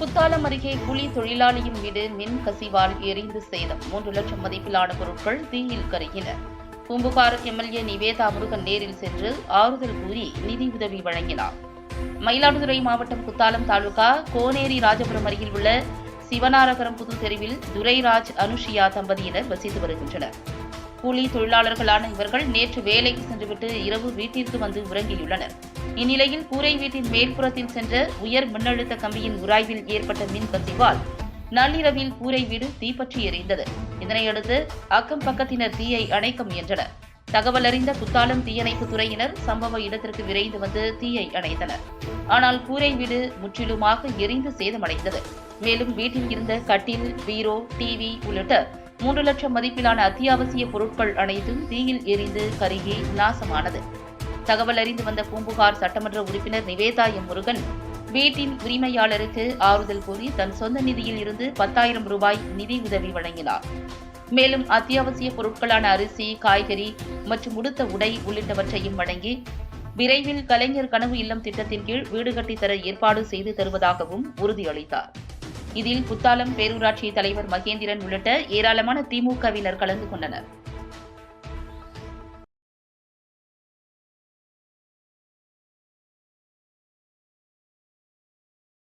குத்தாலம் அருகே குழி தொழிலாளியின் வீடு மின் கசிவால் எரிந்து சேதம். மூன்று லட்சம் மதிப்பிலான பொருட்கள் தீயில் கருகின. பூம்புகார் எம்எல்ஏ நிவேதா முருகன் நேரில் சென்று ஆறுதல் கூறி நிதி உதவி வழங்கினார். மயிலாடுதுறை மாவட்டம் குத்தாலம் தாலுகா கோனேரி ராஜபுரம் அருகில் உள்ள சிவனாரகரம் புது தெருவில் துரைராஜ் அனுஷியா தம்பதியினர் வசித்து வருகின்றனர். கூலி தொழிலாளர்களான இவர்கள் நேற்று வேலைக்கு சென்றுவிட்டு இரவு வீட்டிற்கு வந்து உறங்கியுள்ளனர். இந்நிலையில் கூரை வீட்டின் மேல்புறத்தில் சென்ற உயர் மின்னழுத்த கம்பியின் உராய்வில் ஏற்பட்ட மின் கசிவால் நள்ளிரவில் கூரை வீடு தீப்பற்றி எரிந்தது. இதனையடுத்து அக்கம் பக்கத்தினர் தீயை அணைக்க முயன்றனர் தகவல் அறிந்த குத்தாலம் தீயணைப்பு துறையினர் சம்பவ இடத்திற்கு விரைந்து வந்து தீயை அணைத்தனர். ஆனால் கூரை வீடு முற்றிலுமாக எரிந்து சேதமடைந்தது. மேலும் வீட்டில் இருந்த கட்டில் பீரோ டிவி உள்ளிட்ட மூன்று லட்சம் மதிப்பிலான அத்தியாவசிய பொருட்கள் அனைத்தும் தீயில் எரிந்து கருகி நாசமானது. தகவல் அறிந்து வந்த பூம்புகார் சட்டமன்ற உறுப்பினர் நிவேதா எம் முருகன் வீட்டின் உரிமையாளருக்கு ஆறுதல் கூறி தன் சொந்த நிதியில் இருந்து பத்தாயிரம் ரூபாய் நிதி உதவி வழங்கினார். மேலும் அத்தியாவசிய பொருட்களான அரிசி காய்கறி மற்றும் உடுத்த உடை உள்ளிட்டவற்றையும் வழங்கி விரைவில் கலைஞர் கனவு இல்லம் திட்டத்தின் கீழ் வீடு கட்டித்தர ஏற்பாடு செய்து தருவதாகவும் உறுதியளித்தார். இதில் புத்தாளம் பேரூராட்சி தலைவர் மகேந்திரன் உள்ளிட்ட ஏராளமான திமுகவினர் கலந்து கொண்டனர்.